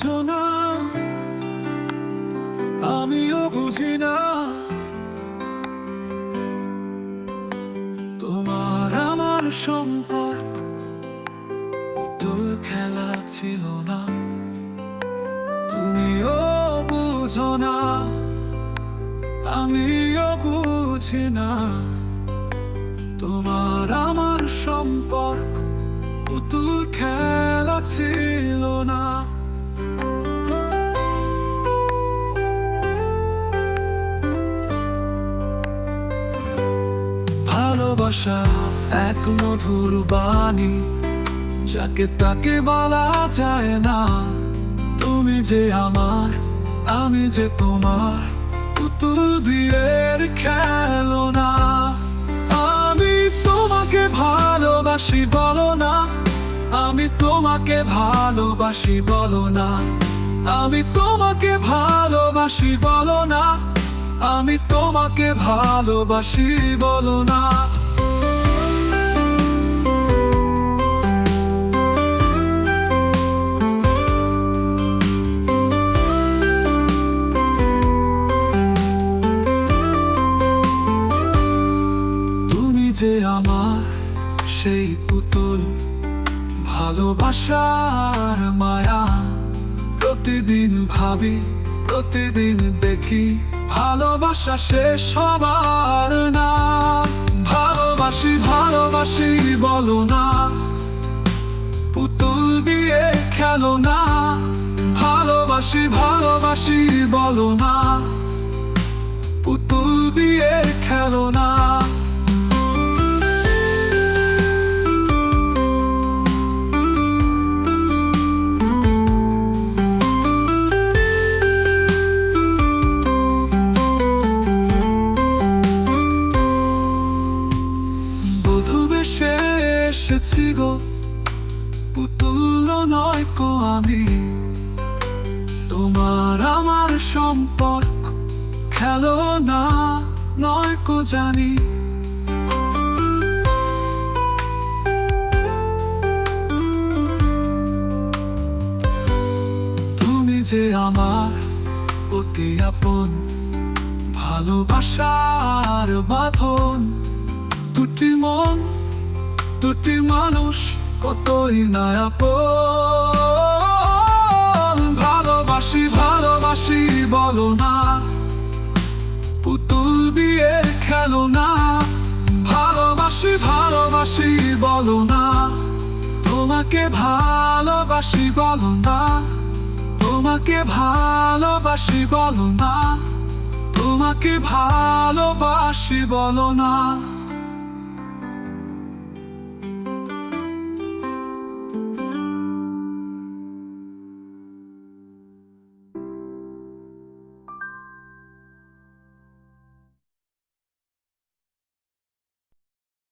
বুঝো না আমিও বুঝি না। তোমার আমার সম্পর্ক তোর খেলা ছিল না। তুমিও বুঝো না, আমিও বুঝি না। তোমার আমার সম্পর্ক পুতুল খেলা ছিল না। ভালোবাসা এক মধুর বাণী, যাকে তাকে বলা যায় না। তুমি যে আমার, আমি যে তোমার, পুতুল বিয়ের খেলো না আমি তোমাকে ভালোবাসি বলো না, আমি তোমাকে ভালোবাসি বলো না। আমি তোমাকে ভালোবাসি বলো না, আমি তোমাকে ভালোবাসি বলো না। পুতুল, ভালোবাসার মায়া। প্রতিদিন ভাবি, প্রতিদিন দেখি, ভালোবাসা শেষ হবার না। ভালোবাসি ভালোবাসি বলো না। পুতুল দিয়ে খেলো না। ভালোবাসি ভালোবাসি বলো না। পুতুল দিয়ে খেলো না। পুতুল নয় আমি তোমার আমার সম্পর্ক খেলো না নয় কো জানি। তুমি যে আমার অতি আপন, ভালোবাসার বাঁধন। দুটি মন, দুটি মানুষ কতই না আপন? ভালোবাসি ভালোবাসি বলো না। পুতুল বিয়ে খেলো না ভালোবাসি ভালোবাসি বলো না। তোমাকে ভালোবাসি বলো না। তোমাকে ভালোবাসি বলো না। তোমাকে ভালোবাসি বলো না।